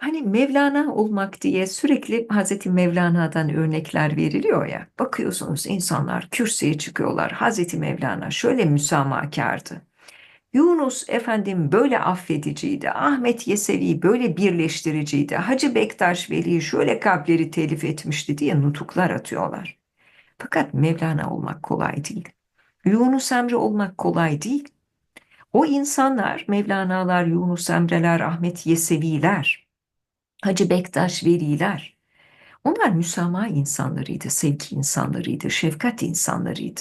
Hani Mevlana olmak diye sürekli Hazreti Mevlana'dan örnekler veriliyor ya. Bakıyorsunuz insanlar kürsüye çıkıyorlar. Hazreti Mevlana şöyle müsamahakardı. Yunus efendim böyle affediciydi. Ahmet Yesevi böyle birleştiriciydi. Hacı Bektaş Veli şöyle kalpleri telif etmişti diye nutuklar atıyorlar. Fakat Mevlana olmak kolay değil. Yunus Emre olmak kolay değil. O insanlar Mevlana'lar, Yunus Emre'ler, Ahmet Yesevi'ler, Hacı Bektaş Veli'ler. Onlar müsamaha insanlarıydı, sevgi insanlarıydı, şefkat insanlarıydı.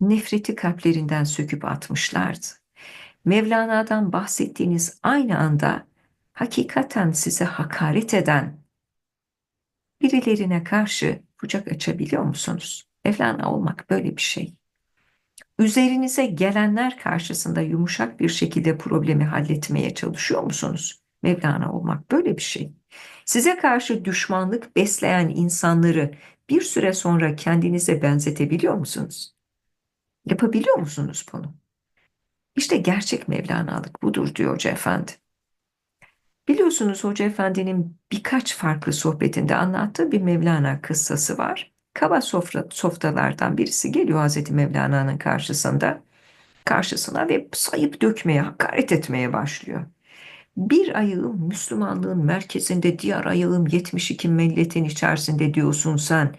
Nefreti kalplerinden söküp atmışlardı. Mevlana'dan bahsettiğiniz aynı anda hakikaten size hakaret eden birilerine karşı kucak açabiliyor musunuz? Mevlana olmak böyle bir şey. Üzerinize gelenler karşısında yumuşak bir şekilde problemi halletmeye çalışıyor musunuz? Mevlana olmak böyle bir şey. Size karşı düşmanlık besleyen insanları bir süre sonra kendinize benzetebiliyor musunuz? Yapabiliyor musunuz bunu? İşte gerçek Mevlana'lık budur diyor Hoca Efendi. Biliyorsunuz Hoca Efendi'nin birkaç farklı sohbetinde anlattığı bir Mevlana kıssası var. Kaba sofra, softalardan birisi geliyor Hazreti Mevlana'nın karşısında, karşısına ve sayıp dökmeye, hakaret etmeye başlıyor. Bir ayağım Müslümanlığın merkezinde, diğer ayağım 72 milletin içerisinde diyorsun sen.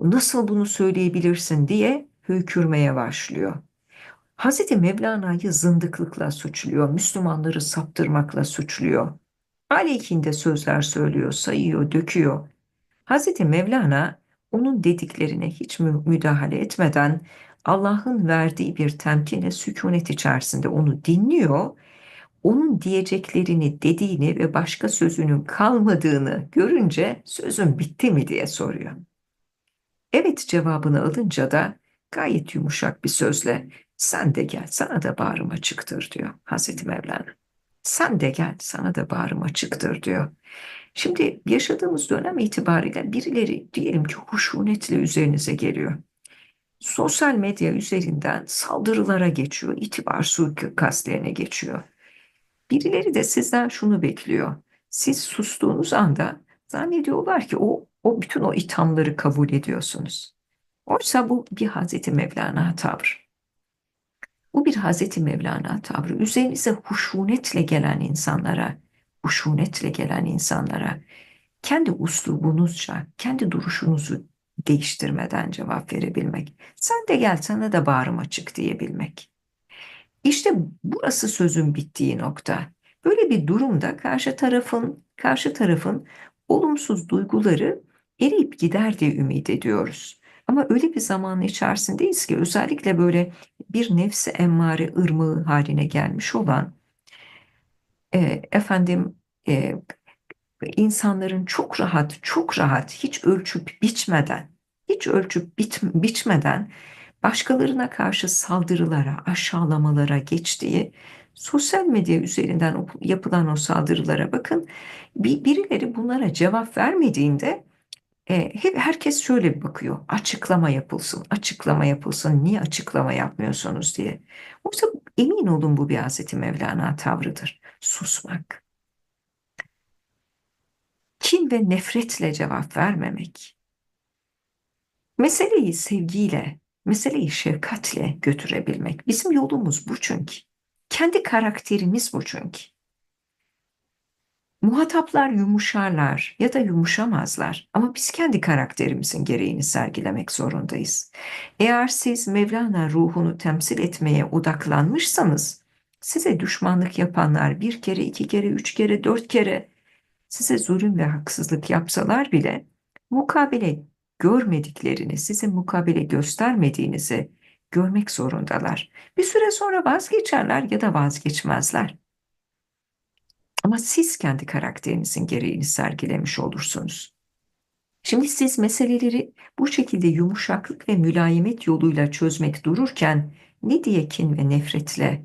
Nasıl bunu söyleyebilirsin diye höykürmeye başlıyor. Hazreti Mevlana'yı zındıklıkla suçluyor, Müslümanları saptırmakla suçluyor. Aleyhinde sözler söylüyor, sayıyor, döküyor. Hazreti Mevlana onun dediklerine hiç müdahale etmeden Allah'ın verdiği bir temkine sükunet içerisinde onu dinliyor. Onun diyeceklerini dediğini ve başka sözünün kalmadığını görünce sözün bitti mi diye soruyor. Evet cevabını alınca da gayet yumuşak bir sözle sen de gel sana da bağrım açıktır diyor Hazreti Mevlana. Sen de gel sana da bağrım açıktır diyor. Şimdi yaşadığımız dönem itibariyle birileri diyelim ki huşunetle üzerinize geliyor. Sosyal medya üzerinden saldırılara geçiyor, itibar suikastlerine geçiyor. Birileri de sizden şunu bekliyor. Siz sustuğunuz anda zannediyorlar ki o, o bütün o ithamları kabul ediyorsunuz. Oysa bu bir Hazreti Mevlana tavrı. Bu bir Hazreti Mevlana tavrı. Üzerinize huşunetle gelen insanlara, huşunetle gelen insanlara kendi uslubunuzca, kendi duruşunuzu değiştirmeden cevap verebilmek. Sen de gel sana da bağrım açık diyebilmek. İşte burası sözün bittiği nokta. Böyle bir durumda karşı tarafın karşı tarafın olumsuz duyguları eriyip gider diye ümit ediyoruz. Ama öyle bir zamanın içerisindeyiz ki özellikle böyle bir nefsi emmare ırmağı haline gelmiş olan e, efendim e, insanların çok rahat, çok rahat, hiç ölçüp biçmeden, hiç ölçüp bit, biçmeden başkalarına karşı saldırılara, aşağılamalara geçtiği sosyal medya üzerinden yapılan o saldırılara bakın. Bir, birileri bunlara cevap vermediğinde e, hep herkes şöyle bir bakıyor. Açıklama yapılsın, açıklama yapılsın. Niye açıklama yapmıyorsunuz diye. Oysa emin olun bu bir Hazreti Mevlana tavrıdır. Susmak. Kin ve nefretle cevap vermemek. Meseleyi sevgiyle, meseleyi şefkatle götürebilmek. Bizim yolumuz bu çünkü. Kendi karakterimiz bu çünkü. Muhataplar yumuşarlar ya da yumuşamazlar ama biz kendi karakterimizin gereğini sergilemek zorundayız. Eğer siz Mevlana ruhunu temsil etmeye odaklanmışsanız size düşmanlık yapanlar bir kere, iki kere, üç kere, dört kere size zulüm ve haksızlık yapsalar bile mukabele görmediklerini, size mukabele göstermediğinizi görmek zorundalar. Bir süre sonra vazgeçerler ya da vazgeçmezler. Ama siz kendi karakterinizin gereğini sergilemiş olursunuz. Şimdi siz meseleleri bu şekilde yumuşaklık ve mülayimet yoluyla çözmek dururken ne diye kin ve nefretle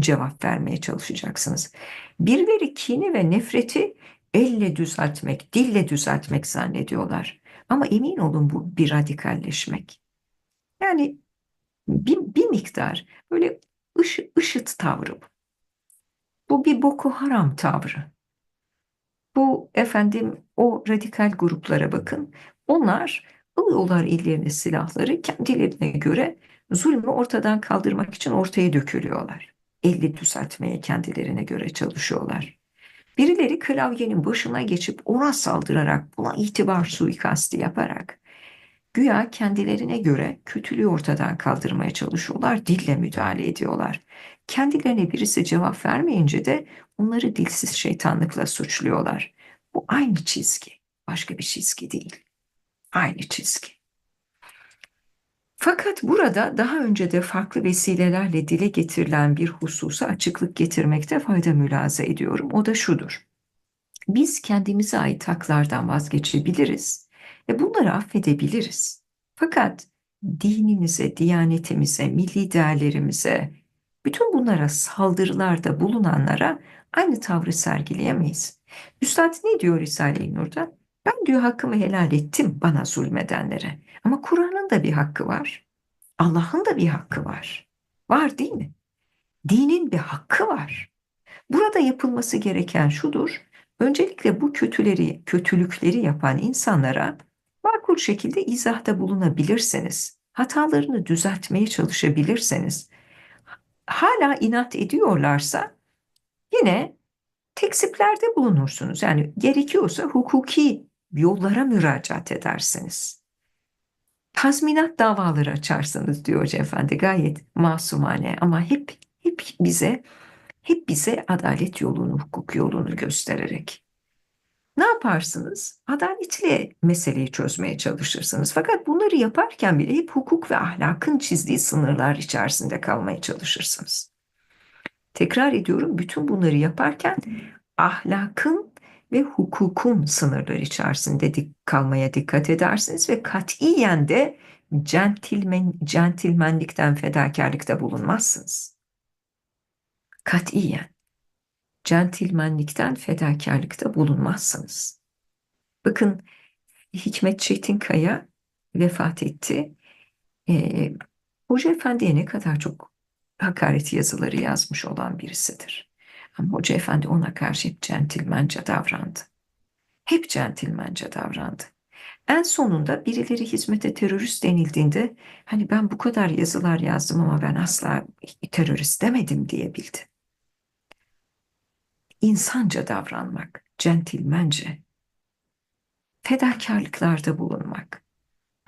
cevap vermeye çalışacaksınız? Birileri kini ve nefreti elle düzeltmek, dille düzeltmek zannediyorlar. Ama emin olun bu bir radikalleşmek. Yani bir, bir miktar böyle ış, ışıt tavrı bu. Bu bir Boko Haram tavrı. Bu efendim o radikal gruplara bakın. Onlar alıyorlar ellerine silahları kendilerine göre zulmü ortadan kaldırmak için ortaya dökülüyorlar. Elli düzeltmeye kendilerine göre çalışıyorlar. Birileri klavyenin başına geçip ona saldırarak buna itibar suikasti yaparak güya kendilerine göre kötülüğü ortadan kaldırmaya çalışıyorlar, dille müdahale ediyorlar. Kendilerine birisi cevap vermeyince de onları dilsiz şeytanlıkla suçluyorlar. Bu aynı çizgi, başka bir çizgi değil. Aynı çizgi. Fakat burada daha önce de farklı vesilelerle dile getirilen bir hususa açıklık getirmekte fayda mülaze ediyorum. O da şudur. Biz kendimize ait haklardan vazgeçebiliriz ve bunları affedebiliriz. Fakat dinimize, diyanetimize, milli değerlerimize, bütün bunlara saldırılarda bulunanlara aynı tavrı sergileyemeyiz. Üstad ne diyor Risale-i Nur'da? Ben diyor hakkımı helal ettim bana zulmedenlere. Ama Kur'an'ın da bir hakkı var. Allah'ın da bir hakkı var. Var değil mi? Dinin bir hakkı var. Burada yapılması gereken şudur. Öncelikle bu kötüleri, kötülükleri yapan insanlara makul şekilde izahda bulunabilirseniz, hatalarını düzeltmeye çalışabilirseniz, hala inat ediyorlarsa yine teksiplerde bulunursunuz. Yani gerekiyorsa hukuki yollara müracaat edersiniz. Tazminat davaları açarsınız diyor Hoca Efendi gayet masumane ama hep hep bize hep bize adalet yolunu, hukuk yolunu göstererek. Ne yaparsınız? Adaletle meseleyi çözmeye çalışırsınız. Fakat bunları yaparken bile hep hukuk ve ahlakın çizdiği sınırlar içerisinde kalmaya çalışırsınız. Tekrar ediyorum bütün bunları yaparken ahlakın ve hukukun sınırları içerisinde dik kalmaya dikkat edersiniz ve katiyen de centilmen, centilmenlikten, fedakarlıkta bulunmazsınız. Katiyen centilmenlikten, fedakarlıkta bulunmazsınız. Bakın Hikmet Çetinkaya vefat etti. Ee, Hoca Efendi'ye ne kadar çok hakaret yazıları yazmış olan birisidir. Ama Hoca Efendi ona karşı hep centilmence davrandı. Hep centilmence davrandı. En sonunda birileri hizmete terörist denildiğinde hani ben bu kadar yazılar yazdım ama ben asla terörist demedim diyebildi. İnsanca davranmak, centilmence, fedakarlıklarda bulunmak.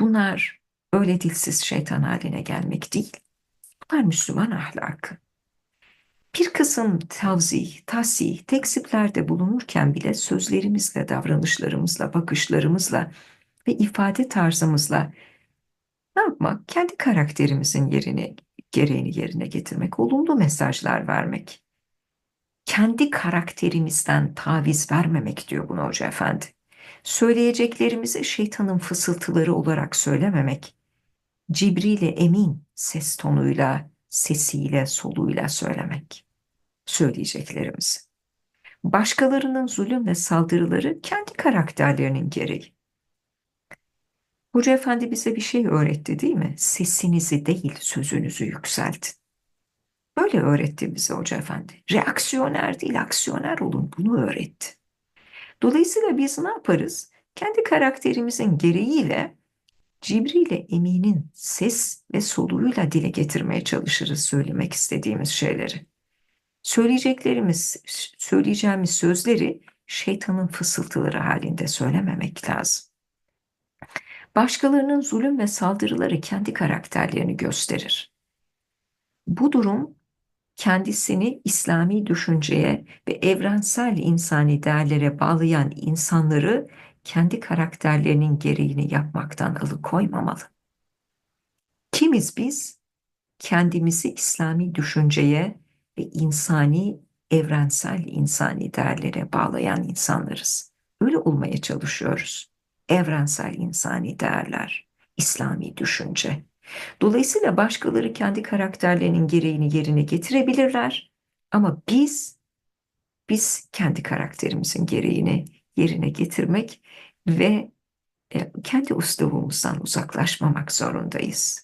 Bunlar öyle dilsiz şeytan haline gelmek değil. Bunlar Müslüman ahlakı. Bir kısım tavzih, tasih, teksiplerde bulunurken bile sözlerimizle, davranışlarımızla, bakışlarımızla ve ifade tarzımızla ne yapmak? Kendi karakterimizin yerini, gereğini yerine getirmek, olumlu mesajlar vermek. Kendi karakterimizden taviz vermemek diyor bunu Hoca Efendi. Söyleyeceklerimizi şeytanın fısıltıları olarak söylememek. Cibril emin ses tonuyla, sesiyle, soluyla söylemek. Söyleyeceklerimizi. Başkalarının zulüm ve saldırıları kendi karakterlerinin gereği. Hoca Efendi bize bir şey öğretti değil mi? Sesinizi değil sözünüzü yükseltin. Böyle öğretti bize Hoca Efendi. Reaksiyoner değil aksiyoner olun bunu öğretti. Dolayısıyla biz ne yaparız? Kendi karakterimizin gereğiyle Cibril Emin'in ses ve soluğuyla dile getirmeye çalışırız söylemek istediğimiz şeyleri. Söyleyeceklerimiz, söyleyeceğimiz sözleri şeytanın fısıltıları halinde söylememek lazım. Başkalarının zulüm ve saldırıları kendi karakterlerini gösterir. Bu durum kendisini İslami düşünceye ve evrensel insani değerlere bağlayan insanları kendi karakterlerinin gereğini yapmaktan alıkoymamalı. Kimiz biz? Kendimizi İslami düşünceye ve insani, evrensel insani değerlere bağlayan insanlarız. Öyle olmaya çalışıyoruz. Evrensel insani değerler, İslami düşünce. Dolayısıyla başkaları kendi karakterlerinin gereğini yerine getirebilirler. Ama biz, biz kendi karakterimizin gereğini yerine getirmek ve e, kendi üslubumuzdan uzaklaşmamak zorundayız.